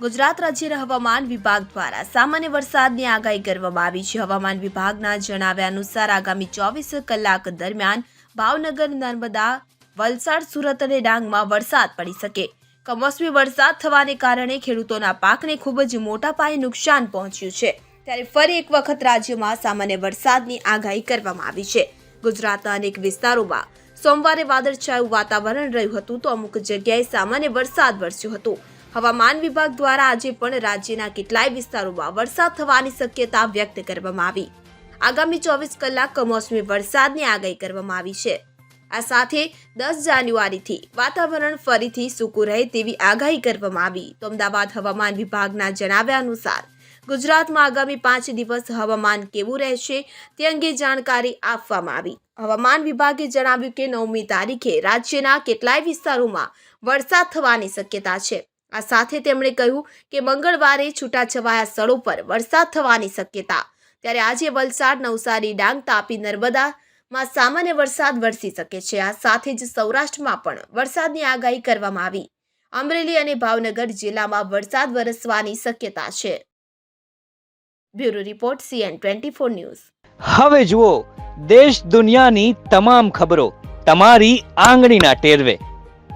ગુજરાત રાજ્યના હવામાન વિભાગ દ્વારા સામાન્ય વરસાદની આગાહી કરવામાં આવી છે. હવામાન વિભાગના જણાવ્યા અનુસાર આગામી ચોવીસ કલાક દરમિયાન ભાવનગર, નર્મદા, વલસાડ, સુરત અને ડાંગમાં વરસાદ પડી શકે. કમોસમી વરસાદ થવાને કારણે ખેડૂતોના પાકને ખૂબ જ મોટા પાયે નુકસાન પહોંચ્યું છે. ત્યારે ફરી એક વખત રાજ્યમાં સામાન્ય વરસાદની આગાહી કરવામાં આવી છે. ગુજરાતના અનેક વિસ્તારોમાં સોમવારે વાદળછાયું વાતાવરણ રહ્યું હતું તો અમુક જગ્યાએ સામાન્ય વરસાદ વરસ્યો હતો. હવામાન વિભાગ દ્વારા આજે પણ રાજ્યના કેટલાય વિસ્તારોમાં વરસાદ થવાની શક્યતા વ્યક્ત કરવામાં આવી. આગામી ચોવીસ કલાક કમોસમી વરસાદની આગાહી કરવામાં આવી છે. આ સાથે દસ જાન્યુઆરીથી વાતાવરણ ફરીથી સૂકું રહે તેવી આગાહી કરવામાં આવી. તો અમદાવાદ હવામાન વિભાગના જણાવ્યા અનુસાર, ગુજરાતમાં આગામી પાંચ દિવસ હવામાન કેવું રહેશે તે અંગે જાણકારી આપવામાં આવી. હવામાન વિભાગે જણાવ્યું કે નવમી તારીખે રાજ્યના કેટલાય વિસ્તારોમાં વરસાદ થવાની શક્યતા છે. આ સાથે તેમણે કહ્યું કે મંગળવારે છૂટાછવાયા સ્થળો પર વરસાદ થવાની શક્યતા. ત્યારે આજે વલસાડ, નવસારી, ડાંગ, તાપી, નર્મદામાં સામાન્ય વરસાદ વરસી શકે છે. આ સાથે જ સૌરાષ્ટ્રમાં પણ વરસાદની આગાહી કરવામાં આવી. અમરેલી અને ભાવનગર જિલ્લામાં વરસાદ વરસવાની શક્યતા છે. Bureau report, CN twenty four news. હવે જુઓ, દેશ દુનિયાની તમામ ખબરો તમારી આંગળીના ટેરવે.